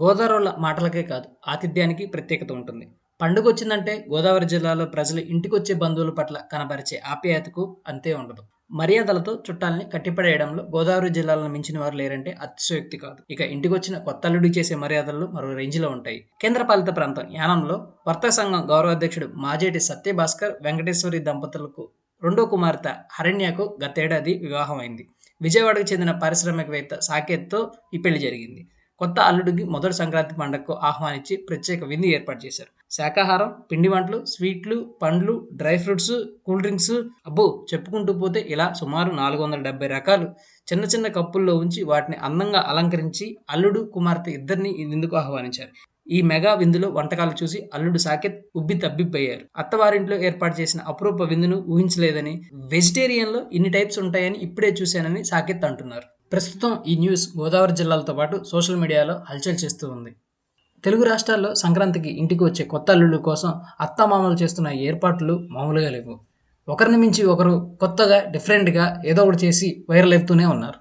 గోదావరిల మాటలకే కాదు ఆతిథ్యానికి ప్రత్యేకత ఉంటుంది. పండుగ వచ్చిందంటే గోదావరి జిల్లాలో ప్రజలు ఇంటికొచ్చే బంధువుల పట్ల కనబరిచే ఆప్యాయతకు అంతే ఉండదు. మర్యాదలతో చుట్టాలని కట్టిపడేయడంలో గోదావరి జిల్లాలను మించిన వారు లేరంటే అతిశయోక్తి కాదు. ఇక ఇంటికొచ్చిన కొత్త చేసే మర్యాదలు మరో రేంజ్లో ఉంటాయి. కేంద్రపాలిత ప్రాంతం యానంలో వర్తక సంఘం గౌరవ అధ్యక్షుడు మాజేటి సత్యభాస్కర్ వెంకటేశ్వరి దంపతులకు రెండో కుమార్తె హరణ్యకు గతేడాది వివాహం అయింది విజయవాడకు చెందిన పారిశ్రామికవేత్త సాకేత్తో ఈ పెళ్ళి జరిగింది. కొత్త అల్లుడికి మొదటి సంక్రాంతి పండుగకు ఆహ్వానించి ప్రత్యేక విందు ఏర్పాటు చేశారు. శాకాహారం పిండి వంటలు స్వీట్లు పండ్లు డ్రై ఫ్రూట్స్ కూల్ డ్రింక్స్. అబ్బో చెప్పుకుంటూ పోతే ఇలా సుమారు నాలుగు వందల డెబ్బై రకాలు. చిన్న చిన్న కప్పుల్లో ఉంచి వాటిని అందంగా అలంకరించి అల్లుడు కుమార్తె ఇద్దరిని ఇందుకు ఆహ్వానించారు. ఈ మెగా విందులో వంటకాలు చూసి అల్లుడు సాకెత్ ఉబ్బి తబ్బిబ్బయ్యారు. అత్తవారింట్లో ఏర్పాటు చేసిన అపురూప విందును ఊహించలేదని వెజిటేరియన్లో ఇన్ని టైప్స్ ఉంటాయని ఇప్పుడే చూశానని సాకెత్ అంటున్నారు. ప్రస్తుతం ఈ న్యూస్ గోదావరి జిల్లాలతో పాటు సోషల్ మీడియాలో హల్చల్ చేస్తూ ఉంది. తెలుగు రాష్ట్రాల్లో సంక్రాంతికి ఇంటికి వచ్చే కొత్త అల్లుళ్ళ కోసం అత్తమామలు చేస్తున్న ఏర్పాట్లు మామూలుగా లేవు. ఒకరిని మించి ఒకరు కొత్తగా డిఫరెంట్గా ఏదో ఒకటి చేసి వైరల్ అవుతూనే ఉన్నారు.